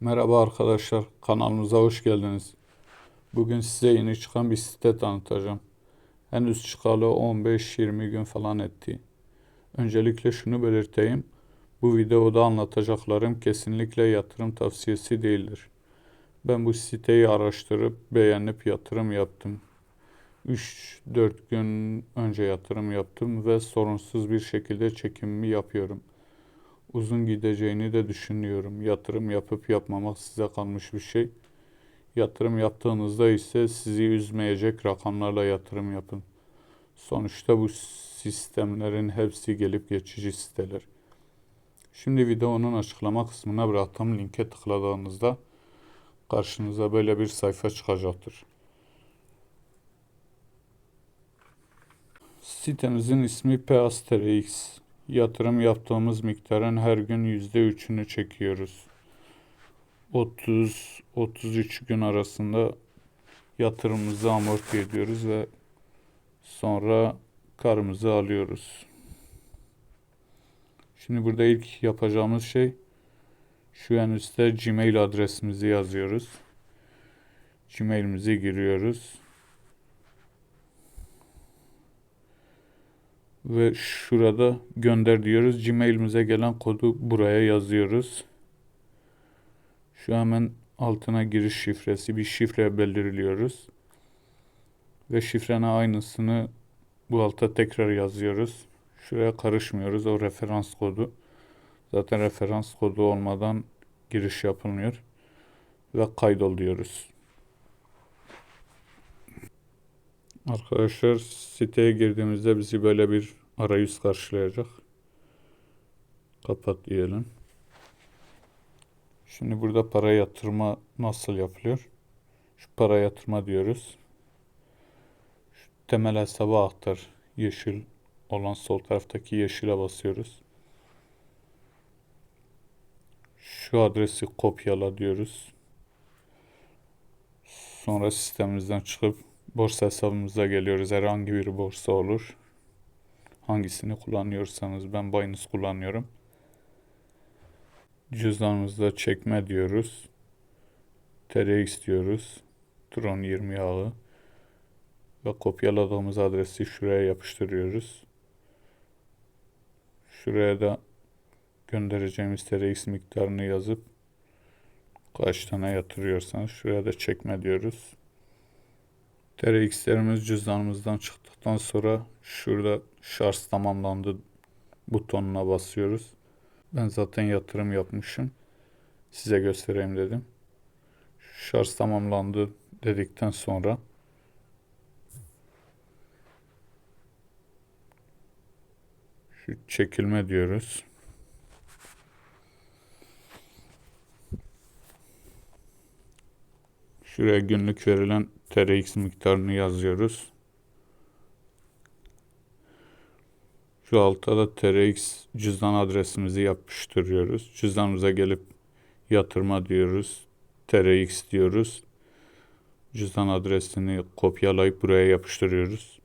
Merhaba arkadaşlar, kanalımıza hoş geldiniz. Bugün size yeni çıkan bir site tanıtacağım. Henüz çıkalı 15-20 gün falan etti. Öncelikle şunu belirteyim. Bu videoda anlatacaklarım kesinlikle yatırım tavsiyesi değildir. Ben bu siteyi araştırıp beğenip yatırım yaptım. 3-4 gün önce yatırım yaptım ve sorunsuz bir şekilde çekimimi yapıyorum uzun gideceğini de düşünüyorum. Yatırım yapıp yapmamak size kalmış bir şey. Yatırım yaptığınızda ise sizi üzmeyecek rakamlarla yatırım yapın. Sonuçta bu sistemlerin hepsi gelip geçici siteler. Şimdi videonun açıklama kısmına bıraktığım linke tıkladığınızda karşınıza böyle bir sayfa çıkacaktır. Sitemizin ismi PASTRX. Yatırım yaptığımız miktarın her gün yüzde üçünü çekiyoruz. 30-33 gün arasında yatırımımızı amorti ediyoruz ve sonra karımızı alıyoruz. Şimdi burada ilk yapacağımız şey şu en üstte Gmail adresimizi yazıyoruz. Gmail'imizi giriyoruz. Ve şurada gönder diyoruz. Gmail'imize gelen kodu buraya yazıyoruz. Şu hemen altına giriş şifresi bir şifre belirliyoruz. Ve şifrenin aynısını bu alta tekrar yazıyoruz. Şuraya karışmıyoruz. O referans kodu. Zaten referans kodu olmadan giriş yapılmıyor. Ve kaydol diyoruz. Arkadaşlar siteye girdiğimizde bizi böyle bir arayüz karşılayacak. Kapat diyelim. Şimdi burada para yatırma nasıl yapılıyor? Şu para yatırma diyoruz. Şu temel hesaba aktar. Yeşil olan sol taraftaki yeşile basıyoruz. Şu adresi kopyala diyoruz. Sonra sistemimizden çıkıp borsa hesabımıza geliyoruz. Herhangi bir borsa olur. Hangisini kullanıyorsanız ben Binance kullanıyorum. Cüzdanımızda çekme diyoruz. TRX diyoruz. Tron 20 yağı. Ve kopyaladığımız adresi şuraya yapıştırıyoruz. Şuraya da göndereceğimiz TRX miktarını yazıp kaç tane yatırıyorsanız şuraya da çekme diyoruz. TRX'lerimiz cüzdanımızdan çıktıktan sonra şurada şarj tamamlandı butonuna basıyoruz. Ben zaten yatırım yapmışım. Size göstereyim dedim. Şarj tamamlandı dedikten sonra şu çekilme diyoruz. Şuraya günlük verilen TRX miktarını yazıyoruz. Şu altta da TRX cüzdan adresimizi yapıştırıyoruz. Cüzdanımıza gelip yatırma diyoruz. TRX diyoruz. Cüzdan adresini kopyalayıp buraya yapıştırıyoruz.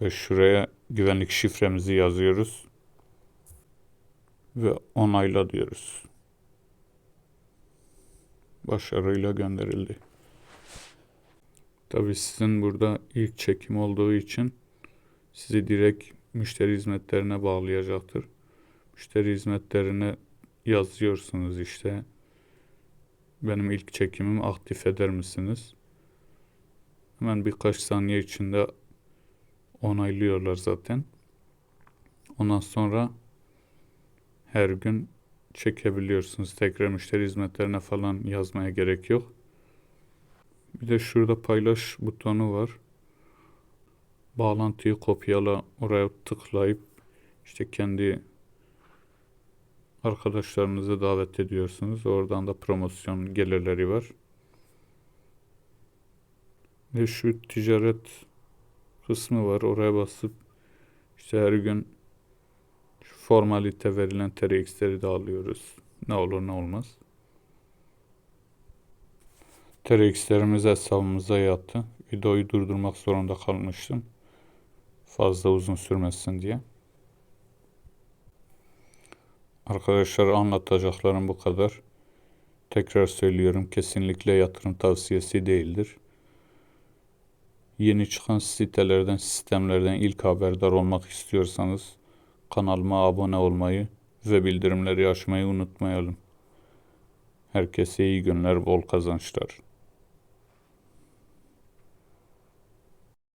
Ve şuraya güvenlik şifremizi yazıyoruz. Ve onayla diyoruz. Başarıyla gönderildi. Tabi sizin burada ilk çekim olduğu için sizi direkt müşteri hizmetlerine bağlayacaktır. Müşteri hizmetlerine yazıyorsunuz işte. Benim ilk çekimimi aktif eder misiniz? Hemen birkaç saniye içinde onaylıyorlar zaten. Ondan sonra her gün çekebiliyorsunuz. Tekrar müşteri hizmetlerine falan yazmaya gerek yok. Bir de şurada paylaş butonu var. Bağlantıyı kopyala oraya tıklayıp işte kendi arkadaşlarınızı davet ediyorsunuz. Oradan da promosyon gelirleri var. Ve şu ticaret kısmı var. Oraya basıp işte her gün formalite verilen TRX'leri de alıyoruz. Ne olur ne olmaz. TRX'lerimiz hesabımıza yattı. Videoyu durdurmak zorunda kalmıştım. Fazla uzun sürmesin diye. Arkadaşlar anlatacaklarım bu kadar. Tekrar söylüyorum kesinlikle yatırım tavsiyesi değildir. Yeni çıkan sitelerden, sistemlerden ilk haberdar olmak istiyorsanız kanalıma abone olmayı ve bildirimleri açmayı unutmayalım. Herkese iyi günler, bol kazançlar.